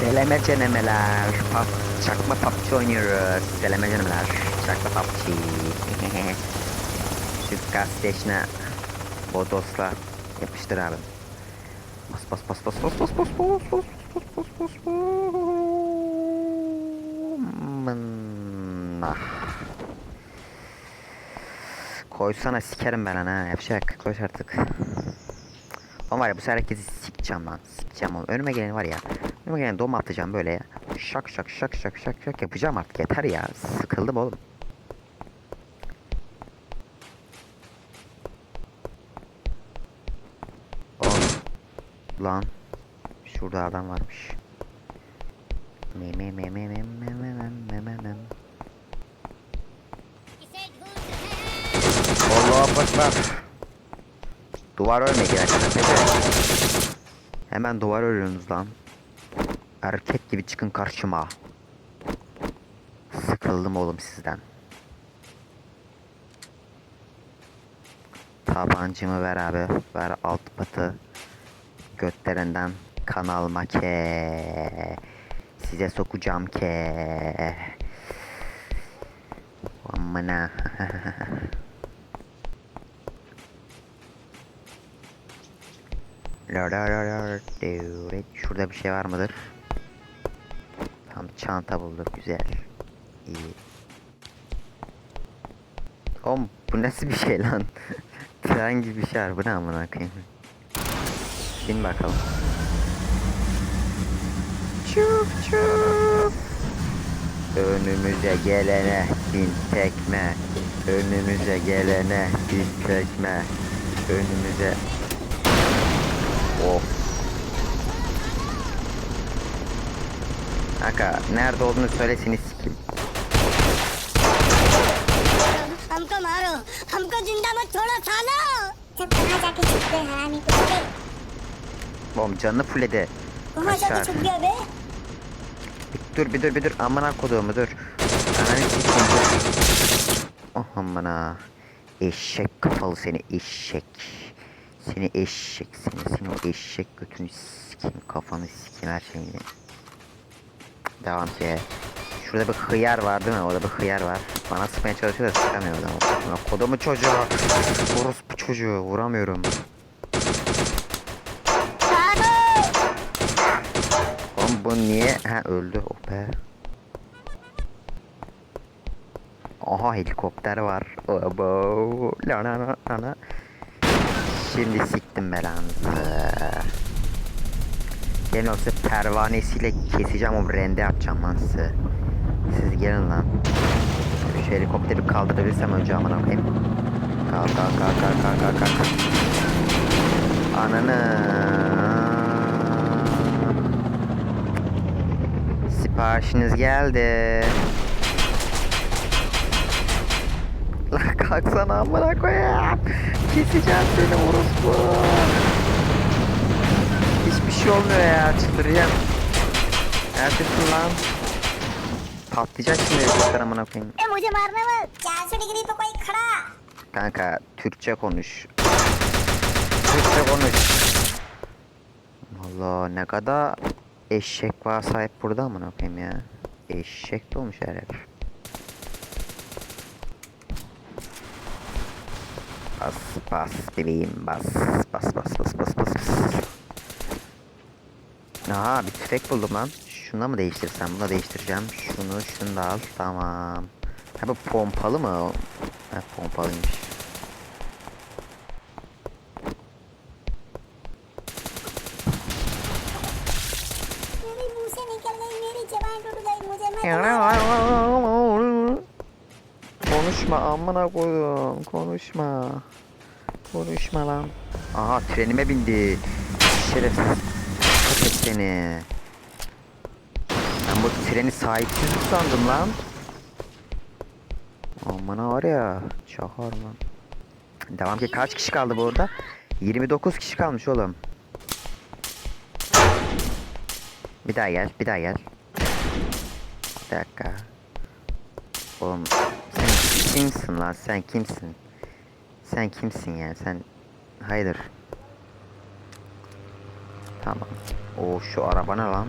Seleme cenemeler. Pap, çakma PUBG oynuyoruz. Seleme cenemeler. Çakma PUBG. Şu gazetesine Bodos'la yapıştır abi. Bas bas bas bas bas bas bas bas bas bas bas bas bas. Koysana sikerim ben ana yapacak koş artık. Ama var ya bu sefer herkesi sikeceğim lan sikeceğim oğlum önüme gelen var ya önüme gelen dom atacağım böyle ya şak şak şak şak şak şak yapacağım artık yeter ya sıkıldım oğlum. Oğlum lan şurada adam varmış. Me me me me me me me me me me. Allahu Ekber. Duvar örmek arkadaşlar. Hemen duvar örüyorsunuz lan. Erkek gibi çıkın karşıma. Sıkıldım oğlum sizden. Tabancımı ver abi. Ver alt patı. Götlerinden kan alma ke. Size sokacağım ke. Amına. Şurada bir şey var mıdır? Çanta bulduk güzel. İyi. Oğlum bu nasıl bir şey lan? Tren gibi bir şey var. Bu ne amına koyayım? Bin bakalım. Çuf çuf. Önümüze gelene bin tekme. Önümüze gelene bin tekme. Önümüze Of. Kanka nerede olduğunu söylesiniz sikeyim. हमको मारो हमको जिंदा मत छोड़ो सालो जब कहाँ जाके छुप गए हरामी कुत्ते Oğlum canını fulledi. कहाँ जाके Aşağı. छुप गया बे Bir dur bir dur bir dur. Amına koduğumu dur. Ananı sikeyim dur. Oh amına. Eşek kafalı seni eşek. Seni eşek seni. Seni o eşek götünü sikeyim. Kafanı sikeyim her şeyini. Devam ki. Şurada bir hıyar var değil mi? Orada bir hıyar var. Bana sıkmaya çalışıyor da sıkamıyor adam. Kodumu çocuğu. Orospu çocuğu. Vuramıyorum. Oğlum bu niye? Ha öldü. Oh be. Aha helikopter var. Abo. La la la la la. Şimdi siktim belanızı. Gelin yoksa pervanesiyle keseceğim o rende atacağım lan size. Siz gelin lan. Şu helikopteri kaldırabilirsem önce aman koyayım. Kalk kalk kalk kalk kalk kalk kalk. Ananı. Siparişiniz geldi. Lan kalksana amına koyayım. Keseceğim seni orospu Hiçbir şey olmuyor ya çıldıracağım. Neredesin lan? Patlayacak şimdi helikopter amına koyayım. ए मुझे मारने मत चार सौ डिग्री पे कोई खड़ा Kanka Türkçe konuş. Türkçe konuş. Allah ne kadar eşek var sahip burada amına koyayım ya. Eşek de olmuş her yer. Bas bas bebeğim bas bas bas bas bas bas bas. Aha bir tüfek buldum lan. Şuna mı değiştirsem? Buna değiştireceğim. Şunu şunu da al. Tamam. Ha bu pompalı mı? Ha pompalıymış. Konuşma amına koyduğum konuşma. Konuşma lan. Aha trenime bindi. Şerefsiz. Köpek seni. Ben bu treni sahipsiz mi sandım lan? Amına var ya. Çakar lan. Devam ki kaç kişi kaldı bu arada? 29 kişi kalmış oğlum. Bir daha gel, bir daha gel. Bir dakika. Oğlum sen kimsin lan? Sen kimsin? Sen kimsin ya? Sen hayırdır? Tamam. O şu araba ne lan?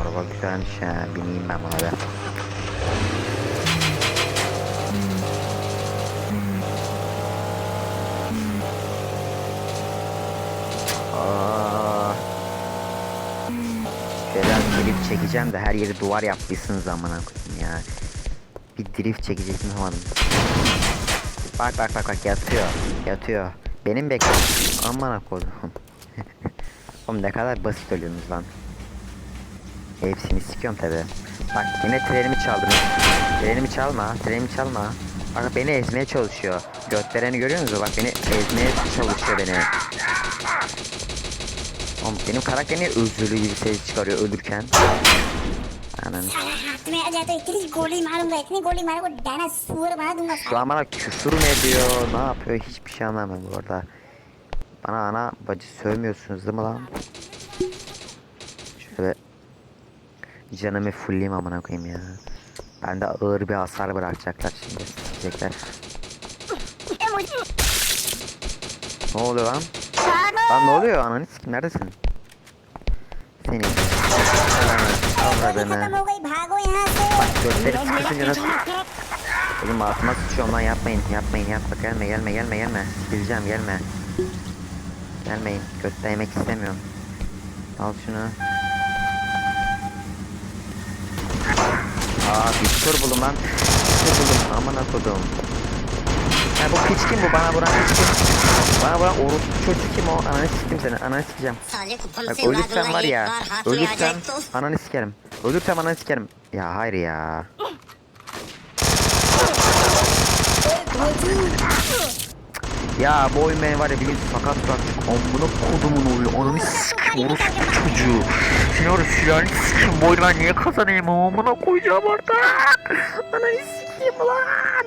Araba güzelmiş ha. Bineyim ben buna da. Aa. Şöyle drift çekeceğim de her yeri duvar yapmışsınız amına koyayım ya. Bir drift çekeceksin havadım. Bak bak bak bak yatıyor. Yatıyor. Benim bekliyorum. Amına koydum. Oğlum ne kadar basit ölüyorsunuz lan. Hepsini sikiyorum tabi. Bak yine trenimi çaldınız. Trenimi çalma, trenimi çalma. Bak beni ezmeye çalışıyor. Götlereni görüyor musunuz? Bak beni ezmeye çalışıyor beni. Oğlum benim karakter niye özürlü gibi ses çıkarıyor ölürken? Ananı. साला हाथ में आ जाए तो इतनी गोली मारूंगा इतनी गोली मारूंगा डायना सुअर बना दूंगा Şu an bana küfür mü ediyor? Ne yapıyor? Hiçbir şey anlamıyorum bu arada. Bana ana bacı sövmüyorsunuz değil mi lan? Şöyle canımı fullleyeyim amına koyayım ya. Ben de ağır bir hasar bırakacaklar şimdi. Sikecekler. ए, मुझे Ne oluyor lan? Lan ne oluyor? Ananı sikim neredesin? Seni. Allah beni. Bak gösteri sıkışınca nasıl... Oğlum altıma sıçıyorum lan yapmayın yapmayın yapma gelme gelme gelme gelme. Sileceğim gelme. Gelmeyin götte yemek istemiyorum. Al şunu. Aa bir tur bulun lan. Bir tur bulun aman akodum. Ya bu piç kim bu? Bana vuran piç kim? Bana vuran orut çocuk kim o? Ananı sikim seni. Ananı sikeceğim. Bak ölürsen var ya. Ölürsen ananı sikerim. Ölürsem ananı sikerim. Ya hayır ya. Ya bu oyun beni var ya bir gün sakat bıraktık. Amına kodumun oğlu. Ananı sikim. Orası çocuğu. Şimdi orası silahını sikim. Bu oyunu ben niye kazanayım? Amına koyacağım artık. Ananı sikeyim lan.